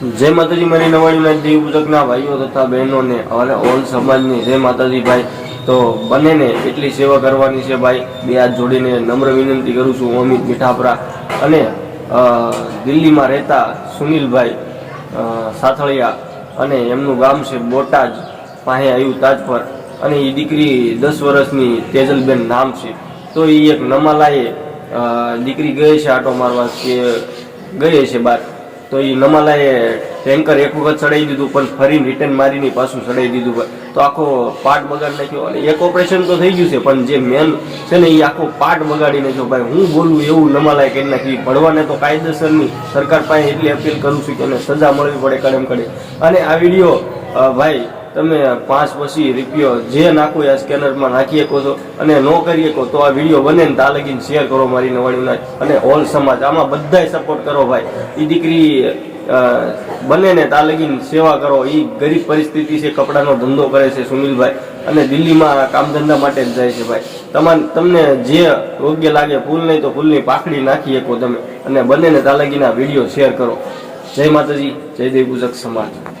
જય માતાજી મારી નવાણીના દેવ પૂજકના ભાઈઓ તથા બહેનોને અને ઓલ સમાજની જય માતાજી ભાઈ, તો બંનેને એટલી સેવા કરવાની છે ભાઈ. બે હાથ જોડીને નમ્ર વિનંતી કરું છું અમિત મીઠાપરા. અને દિલ્હીમાં રહેતા સુનિલભાઈ સાથળિયા અને એમનું ગામ છે બોટાદ, પાસે આવ્યું તાજપર અને એ દીકરી દસ વર્ષની તેજલબેન નામ છે. તો એ એક નમાલાએ દીકરી ગઈ છે આટો મારવા કે ગઈ છે બાર. તો એ નમાલાએ ટેન્કર એક વખત ચડાવી દીધું, પણ ફરી રિટર્ન મારીને પાછું ચડાવી દીધું. તો આખો પાર્ટ બગાડી નાખ્યો અને એક ઓપરેશન તો થઈ ગયું છે, પણ જે મેન છે ને એ આખો પાર્ટ બગાડી નાખ્યો ભાઈ હું બોલું એવું નમાલાએ કરી નાખી ભણવાને તો કાયદેસરની સરકાર પાસે એટલી અપીલ કરું છું કે એને સજા મળવી પડે કડમ કડે અને આ વીડિયો ભાઈ તમે પાંચ પછી રૂપિયો જે નાખો એ સ્કેનરમાં નાખી શકો છો. અને ન કરી શકો તો આ વીડિયો બને ને તા લગીને શેર કરો મારી નવાણીના અને ઓલ સમાજ, આમાં બધાય સપોર્ટ કરો ભાઈ. એ દીકરી બને ને તા લગીને સેવા કરો. એ ગરીબ પરિસ્થિતિ છે, કપડાનો ધંધો કરે છે સુનિલભાઈ. અને દિલ્હીમાં કામ ધંધા માટે જ જાય છે ભાઈ. તમારે તમને જે યોગ્ય લાગે ફૂલ નહીં તો ફૂલની પાખડી નાખી શકો તમે. અને બંનેને તાલગીના વીડિયો શેર કરો. જય માતાજી, જય દેવ પૂજક સમાજ.